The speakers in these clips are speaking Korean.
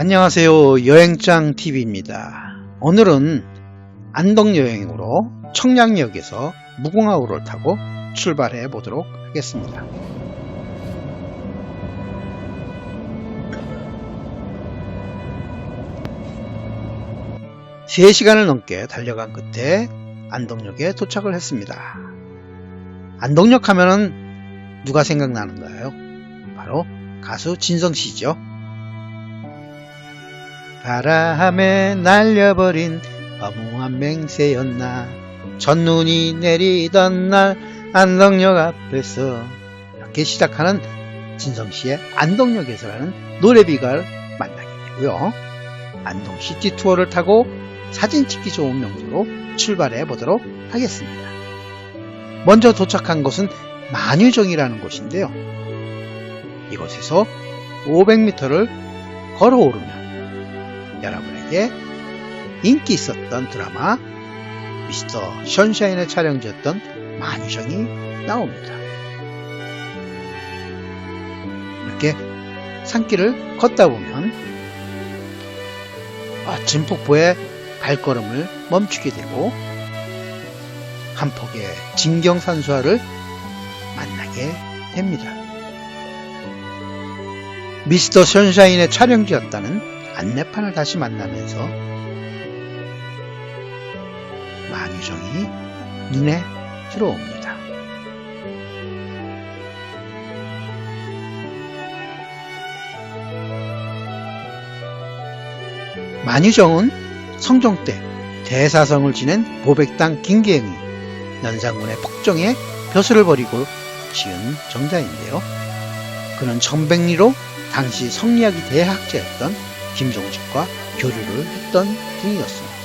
안녕하세요. 여행짱TV입니다. 오늘은 안동 여행으로 청량역에서 무궁화호를 타고 출발해 보도록 하겠습니다. 세시간을 넘게 달려간 끝에 안동역에 도착을 했습니다. 안동역 하면은 누가 생각나는가요? 바로 가수 진성 씨죠. 바람에 날려버린 어무한 맹세였나 첫눈이 내리던 날 안동역 앞에서 이렇게 시작하는 진성씨의 안동역에서라는 노래비가를 만나게 되고요. 안동 시티 투어를 타고 사진 찍기 좋은 명소로 출발해 보도록 하겠습니다. 먼저 도착한 곳은 만유정이라는 곳인데요. 이곳에서 500m를 걸어 오르면 여러분에게 인기 있었던 드라마 미스터 션샤인의 촬영지였던 만유정이 나옵니다. 이렇게 산길을 걷다 보면 멋진 폭포에 발걸음을 멈추게 되고 한 폭의 진경산수화를 만나게 됩니다. 미스터 션샤인의 촬영지였다는 안내판을 다시 만나면서 만유정이 눈에 들어옵니다. 만유정은 성종 때 대사성을 지낸 보백당 김계영이 연산군의 폭정에 벼슬을 버리고 지은 정자인데요. 그는 천백리로 당시 성리학이 대학자였던 김종직과 교류를 했던 분이었습니다.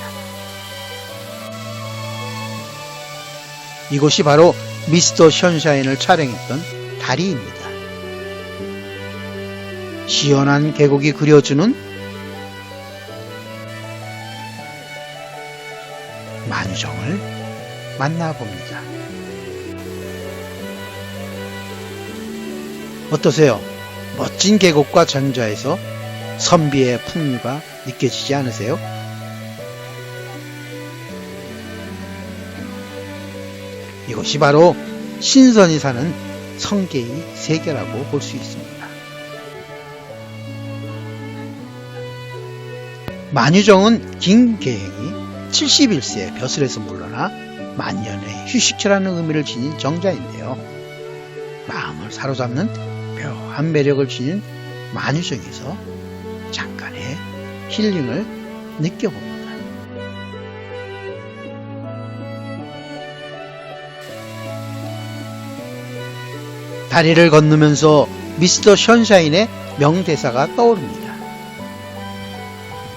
이곳이 바로 미스터 션샤인을 촬영했던 다리입니다. 시원한 계곡이 그려주는 만유정을 만나봅니다. 어떠세요? 멋진 계곡과 정자에서 선비의 풍류가 느껴지지 않으세요? 이것이 바로 신선이 사는 성계의 세계라고 볼 수 있습니다. 만유정은 김계행이 71세에 벼슬에서 물러나 만년의 휴식처라는 의미를 지닌 정자인데요. 마음을 사로잡는 묘한 매력을 지닌 만유정에서 잠깐의 힐링을 느껴봅니다. 다리를 건너면서 미스터 션샤인의 명대사가 떠오릅니다.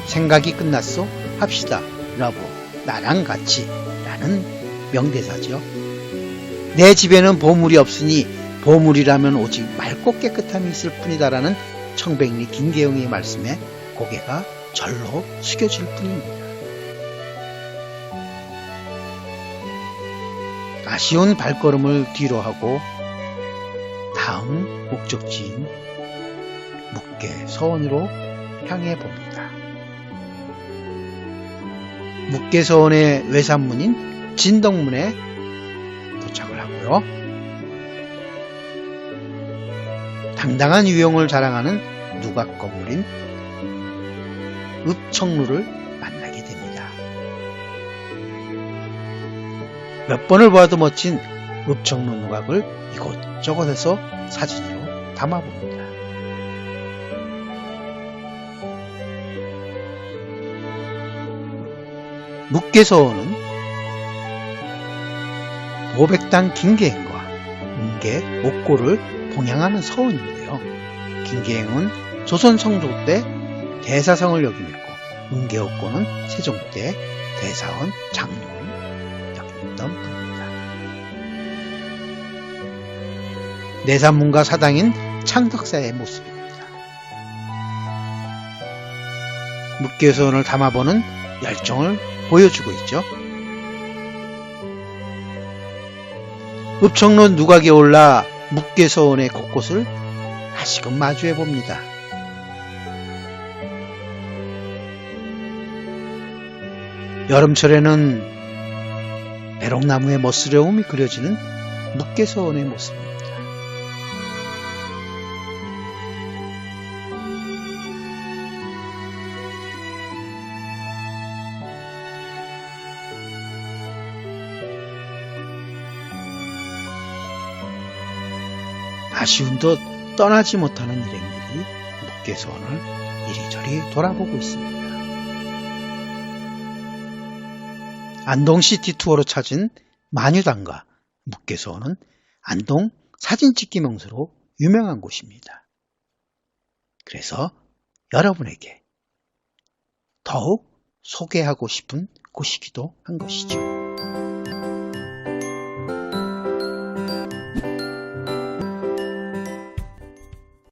생각이 끝났어? 합시다. 러브, 나랑 같이. 라는 명대사죠. 내 집에는 보물이 없으니 보물이라면 오직 맑고 깨끗함이 있을 뿐이다라는 청백리 김계영의 말씀에 고개가 절로 숙여질 뿐입니다. 아쉬운 발걸음을 뒤로 하고 다음 목적지인 묵계 서원으로 향해 봅니다. 묵계 서원의 외산문인 진덕문에 도착을 하고요. 당당한 유형을 자랑하는 누각 건물인 읍청루를 만나게 됩니다. 몇 번을 보아도 멋진 읍청루 누각을 이곳저곳에서 사진으로 담아봅니다. 묵계서원은 보백당 김계행과 웅계 옥고를 봉양하는 서원인데요. 김계행은 조선 성조 때 대사성을 역임했고 웅계 옥고는 세종 때 대사원 장룡을 역임했던 분입니다. 내산문과 사당인 창덕사의 모습입니다. 묵계서원을 담아보는 열정을 보여주고 있죠. 읍청로 누각에 올라 묵개서원의 곳곳을 다시금 마주해 봅니다. 여름철에는 배롱나무의 멋스러움이 그려지는 묵개서원의 모습입니다. 아쉬움도 떠나지 못하는 일행들이 묵계서원을 이리저리 돌아보고 있습니다. 안동시티 투어로 찾은 마뉴당과 묵계서원은 안동 사진 찍기 명소로 유명한 곳입니다. 그래서 여러분에게 더욱 소개하고 싶은 곳이기도 한 것이죠.